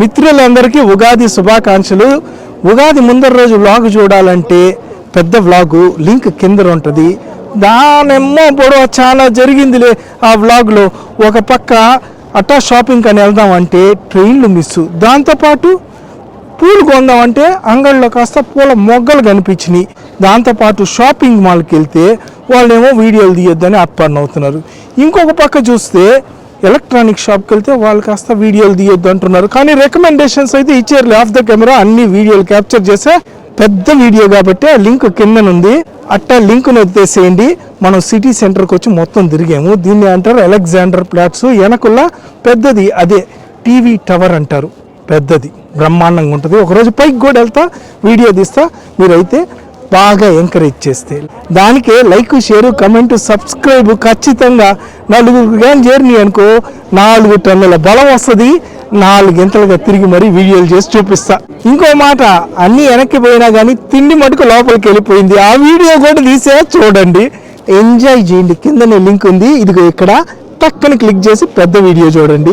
మిత్రులందరికీ ఉగాది శుభాకాంక్షలు. ఉగాది ముందర రోజు వ్లాగ్ చూడాలంటే పెద్ద వ్లాగు లింక్ కింద ఉంటుంది. దానెమ్మో పొడవ చాలా జరిగిందిలే ఆ వ్లాగ్లో. ఒక పక్క అట్టా షాపింగ్ అని వెళ్దామంటే ట్రైన్లు మిస్ దాంతోపాటు పూలు కొందామంటే అంగడిలో కాస్త పూల మొగ్గలు కనిపించినాయి. దాంతోపాటు షాపింగ్ మాల్కి వెళ్తే వాళ్ళేమో వీడియోలు తీయొద్దని అప్పన్న అవుతున్నారు ఇంకొక పక్క చూస్తే ఎలక్ట్రానిక్ షాప్కి వెళ్తే వాళ్ళు కాస్త వీడియోలు తీయొద్దు అంటున్నారు. కానీ రికమెండేషన్స్ అయితే ఇచ్చారు ఆఫ్ ద కెమెరా అన్ని వీడియోలు క్యాప్చర్ చేసే పెద్ద వీడియో కాబట్టి ఆ లింక్ కిందనుంది. అట్టా లింక్ను ఎత్తేసేయండి. మనం సిటీ సెంటర్కి వచ్చి మొత్తం తిరిగాము. దీన్ని అంటారు అలెగ్జాండర్ ప్లాట్స్ వెనకుల్లా పెద్దది అదే టీవీ టవర్ అంటారు. పెద్దది. బ్రహ్మాండంగా ఉంటుంది. ఒకరోజు పైకి కూడా వెళ్తా వీడియో తీస్తా. మీరైతే బాగా ఎంకరేజ్ చేస్తే. దానికే లైక్ షేర్ కమెంట్ సబ్స్క్రైబ్ ఖచ్చితంగా నలుగురు కానీ చేరినాయి అనుకో నాలుగు టన్నుల బలం వస్తుంది. నాలుగు గంటలుగా తిరిగి మరీ వీడియోలు చేసి చూపిస్తా. ఇంకో మాట అన్నీ వెనక్కి పోయినా కానీ తిండి మటుకు లోపలికి వెళ్ళిపోయింది. ఆ వీడియో కూడా తీసే చూడండి. ఎంజాయ్ చేయండి. కిందనే లింక్ ఉంది. ఇదిగో ఇక్కడ. టక్కని క్లిక్ చేసి పెద్ద వీడియో చూడండి.